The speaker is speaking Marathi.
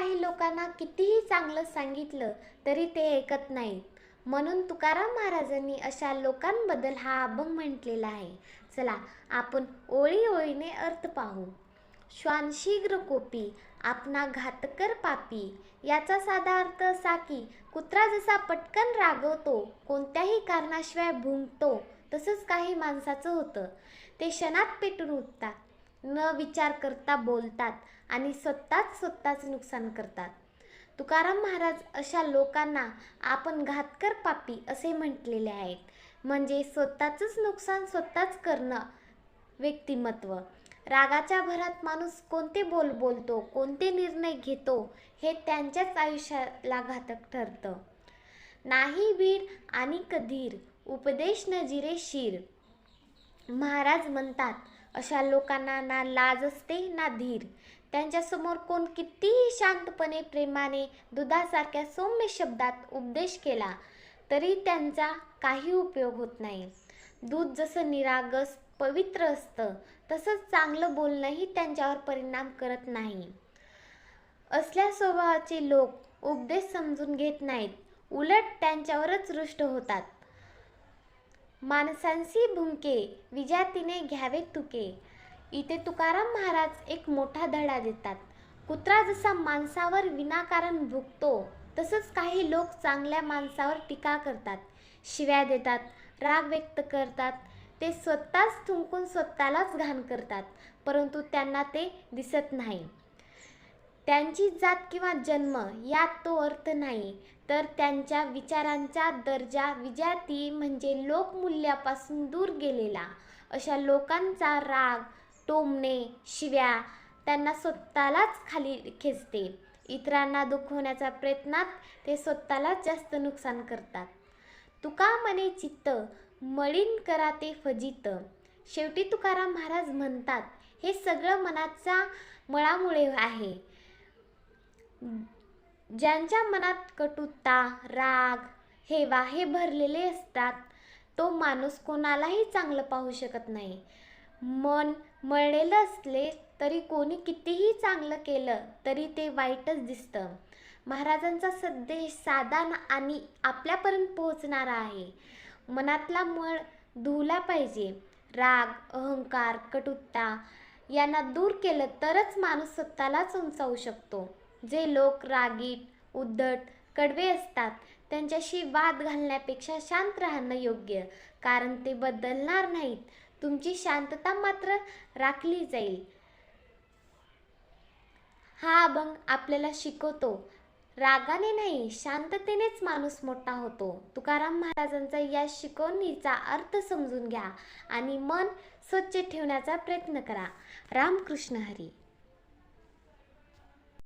काही लोकांना कितीही चांगलं सांगितलं तरी ते ऐकत नाहीत. म्हणून तुकाराम महाराजांनी अशा लोकांबद्दल हा अभंग म्हटलेला आहे. चला आपण ओळी ओळीने अर्थ पाहू. श्वान शीघ्र कोपी आपणा घातकर पापी. याचा साधा अर्थ असा की कुत्रा जसा पटकन रागवतो कोणत्याही कारणाशिवाय भुंकतो तसंच काही माणसाचं होतं. ते क्षणात पेटून उठतात. न विचार करता बोलतात आणि स्वतःच स्वतःच नुकसान करतात. तुकाराम महाराज अशा लोकांना आपण घातकर पापी असे म्हटलेले आहेत. म्हणजे स्वतःचंच नुकसान स्वतःच करणं व्यक्तिमत्व. रागाच्या भरात माणूस कोणते बोल बोलतो कोणते निर्णय घेतो हे त्यांच्याच आयुष्याला घातक ठरतं. नाही भीड आणि कधीर उपदेश न जिरे शिर. महाराज म्हणतात अशा लोकांना ना लाज असते ना धीर. त्यांच्यासमोर कोण कितीही शांतपणे प्रेमाने दुधासारख्या सौम्य शब्दात उपदेश केला तरी त्यांचा काही उपयोग होत नाही. दूध जसं निरागस पवित्र असतं तसंच चांगलं बोलणंही त्यांच्यावर परिणाम करत नाही. असल्या स्वभावाचे लोक उपदेश समजून घेत नाहीत. उलट त्यांच्यावरच रुष्ट होतात. माणसांसी भुंके विजातीने घ्यावे तुके. इथे तुकाराम महाराज एक मोठा धडा देतात. कुत्रा जसा माणसावर विनाकारण भुकतो तसंच काही लोक चांगल्या माणसावर टीका करतात. शिव्या देतात राग व्यक्त करतात. ते स्वतःच थुंकून स्वतःलाच घाण करतात परंतु त्यांना ते दिसत नाही. त्यांची जात किंवा जन्म यात तो अर्थ नाही. तर त्यांच्या विचारांचा दर्जा विजाती म्हणजे लोकमूल्यापासून दूर गेलेला. अशा लोकांचा राग टोमणे शिव्या त्यांना स्वतःलाच खाली खेचते. इतरांना दुखवण्याचा प्रयत्नात ते स्वतःलाच जास्त नुकसान करतात. तुका मने चित्त मळीन करा ते फजित. शेवटी तुकाराम महाराज म्हणतात हे सगळं मनाचा मळामुळे आहे. ज्यांच्या मनात कटुता राग हेवा हे भरलेले असतात तो माणूस कोणालाही चांगलं पाहू शकत नाही. मन मळलेलं असले तरी कोणी कितीही चांगलं केलं तरी ते वाईटच दिसतं. महाराजांचा संदेश साधा आणि आपल्यापर्यंत पोहोचणारा आहे. मनातला मळ धुवला पाहिजे. राग अहंकार कटुता यांना दूर केलं तरच माणूस स्वतःलाच उंचावू शकतो. जे लोक रागीट उद्धट कडवे असतात त्यांच्याशी वाद घालण्यापेक्षा शांत राहणं योग्य कारण ते बदलणार नाहीत. तुमची शांतता मात्र राखली जाईल. हा अभंग आपल्याला शिकवतो. रागाने नाही शांततेनेच माणूस मोठा होतो. तुकाराम महाराजांचा या शिकवणीचा अर्थ समजून घ्या आणि मन स्वच्छ ठेवण्याचा प्रयत्न करा. रामकृष्ण हरी.